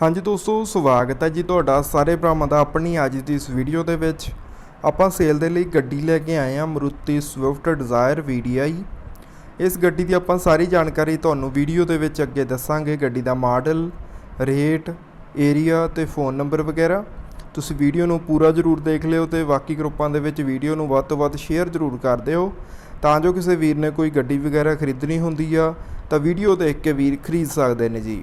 ਹਾਂਜੀ ਦੋਸਤੋ, ਸਵਾਗਤ ਹੈ ਜੀ ਤੁਹਾਡਾ ਸਾਰੇ ਭਰਾਵਾਂ ਦਾ ਆਪਣੀ ਅੱਜ ਦੀ ਇਸ ਵੀਡੀਓ ਦੇ ਵਿੱਚ। ਆਪਾਂ ਸੇਲ ਦੇ ਲਈ ਗੱਡੀ ਲੈ ਕੇ ਆਏ ਹਾਂ, ਮਰੂਤੀ ਸਵਿਫਟ ਡਿਜ਼ਾਇਰ VDI ਇਸ ਗੱਡੀ ਦੀ ਆਪਾਂ ਸਾਰੀ ਜਾਣਕਾਰੀ ਤੁਹਾਨੂੰ ਵੀਡੀਓ ਦੇ ਵਿੱਚ ਅੱਗੇ ਦੱਸਾਂਗੇ, ਗੱਡੀ ਦਾ ਮਾਡਲ ਰੇਟ ਏਰੀਆ ਤੇ ਫੋਨ ਨੰਬਰ ਵਗੈਰਾ। ਤੁਸੀਂ ਵੀਡੀਓ ਨੂੰ ਪੂਰਾ ਜ਼ਰੂਰ ਦੇਖ ਲਿਓ ਤੇ ਬਾਕੀ ਗਰੁੱਪਾਂ ਦੇ ਵਿੱਚ ਵੀਡੀਓ ਨੂੰ ਵੱਧ ਤੋਂ ਵੱਧ ਸ਼ੇਅਰ ਜ਼ਰੂਰ ਕਰ ਦਿਓ। ਤਾਂ ਜੋ ਕਿਸੇ ਵੀਰ ਨੇ ਕੋਈ ਗੱਡੀ ਵਗੈਰਾ ਖਰੀਦਣੀ ਹੁੰਦੀ ਆ, ਤਾਂ ਵੀਡੀਓ ਦੇਖ ਕੇ ਵੀਰ ਖਰੀਦ ਸਕਦੇ ਨੇ ਜੀ।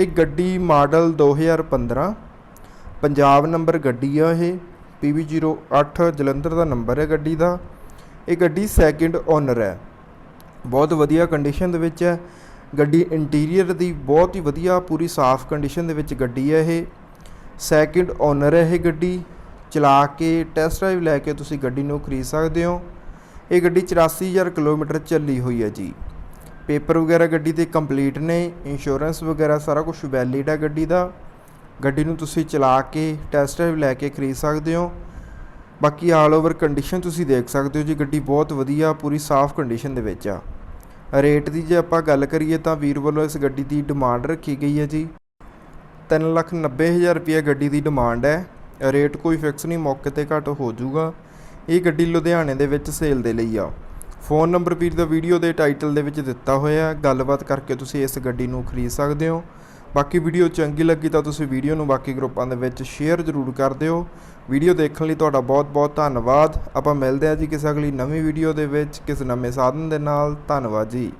ਇਹ ਗੱਡੀ ਮਾਡਲ 2015 ਪੰਜਾਬ ਨੰਬਰ ਗੱਡੀ ਆ ਇਹ PB08 ਜਲੰਧਰ ਦਾ ਨੰਬਰ ਹੈ ਗੱਡੀ ਦਾ। ਇਹ ਗੱਡੀ ਸੈਕਿੰਡ ਓਨਰ ਹੈ। ਬਹੁਤ ਵਧੀਆ ਕੰਡੀਸ਼ਨ ਦੇ ਵਿੱਚ ਹੈ। ਗੱਡੀ ਇੰਟੀਰੀਅਰ ਦੀ ਬਹੁਤ ਹੀ ਵਧੀਆ ਪੂਰੀ ਸਾਫ਼ ਕੰਡੀਸ਼ਨ ਦੇ ਵਿੱਚ ਗੱਡੀ ਹੈ ਇਹ। ਸੈਕਿੰਡ ਓਨਰ ਹੈ ਇਹ ਗੱਡੀ। ਚਲਾ ਕੇ ਟੈਸਟ ਡਰਾਈਵ ਲੈ ਕੇ ਤੁਸੀਂ ਗੱਡੀ ਨੂੰ ਖਰੀਦ ਸਕਦੇ ਹੋ। ਇਹ ਗੱਡੀ 84000 ਕਿਲੋਮੀਟਰ ਚੱਲੀ ਹੋਈ ਹੈ ਜੀ। ਪੇਪਰ ਵਗੈਰਾ ਗੱਡੀ ਦੇ ਕੰਪਲੀਟ ਨੇ ਇੰਸ਼ੋਰੈਂਸ ਵਗੈਰਾ ਸਾਰਾ ਕੁਝ ਵੈਲਿਡ ਹੈ ਗੱਡੀ ਦਾ। ਗੱਡੀ ਨੂੰ ਤੁਸੀਂ ਚਲਾ ਕੇ ਟੈਸਟ ਡਰਾਈਵ ਲੈ ਕੇ ਖਰੀਦ ਸਕਦੇ ਹੋ। ਬਾਕੀ ਆਲ ਓਵਰ ਕੰਡੀਸ਼ਨ ਤੁਸੀਂ ਦੇਖ ਸਕਦੇ ਹੋ ਜੀ, ਗੱਡੀ ਬਹੁਤ ਵਧੀਆ, ਪੂਰੀ ਸਾਫ਼ ਕੰਡੀਸ਼ਨ ਦੇ ਵਿੱਚ ਆ। ਰੇਟ ਦੀ ਜੇ ਆਪਾਂ ਗੱਲ ਕਰੀਏ ਤਾਂ ਵੀਰ ਵੱਲੋਂ ਇਸ ਗੱਡੀ ਦੀ ਡਿਮਾਂਡ ਰੱਖੀ ਗਈ ਹੈ ਜੀ। 390000 ਰੁਪਏ ਗੱਡੀ ਦੀ ਡਿਮਾਂਡ ਹੈ। ਰੇਟ ਕੋਈ ਫਿਕਸ ਨਹੀਂ, ਮੌਕੇ ਤੇ ਘੱਟ ਹੋ ਜਾਊਗਾ। ਇਹ ਗੱਡੀ ਲੁਧਿਆਣੇ ਦੇ ਵਿੱਚ ਸੇਲ ਦੇ ਲਈ ਆ। ਫੋਨ ਨੰਬਰ ਵੀਰ ਦਾ ਵੀਡੀਓ ਦੇ ਟਾਈਟਲ ਦੇ ਵਿੱਚ ਦਿੱਤਾ ਹੋਇਆ ਗੱਲਬਾਤ ਕਰਕੇ ਤੁਸੀਂ ਇਸ ਗੱਡੀ ਨੂੰ ਖਰੀਦ ਸਕਦੇ ਹੋ। ਬਾਕੀ ਵੀਡੀਓ ਚੰਗੀ ਲੱਗੀ ਤਾਂ ਤੁਸੀਂ ਵੀਡੀਓ ਨੂੰ ਬਾਕੀ ਗਰੁੱਪਾਂ ਦੇ ਵਿੱਚ ਸ਼ੇਅਰ ਜ਼ਰੂਰ ਕਰ ਦਿਓ। ਵੀਡੀਓ ਦੇਖਣ ਲਈ ਤੁਹਾਡਾ ਬਹੁਤ-ਬਹੁਤ ਧੰਨਵਾਦ। ਆਪਾਂ ਮਿਲਦੇ ਹਾਂ ਜੀ ਕਿਸੇ ਅਗਲੀ ਨਵੀਂ ਵੀਡੀਓ ਦੇ ਵਿੱਚ ਕਿਸ ਨਵੇਂ ਸਾਧਨ ਦੇ ਨਾਲ। ਧੰਨਵਾਦ ਜੀ।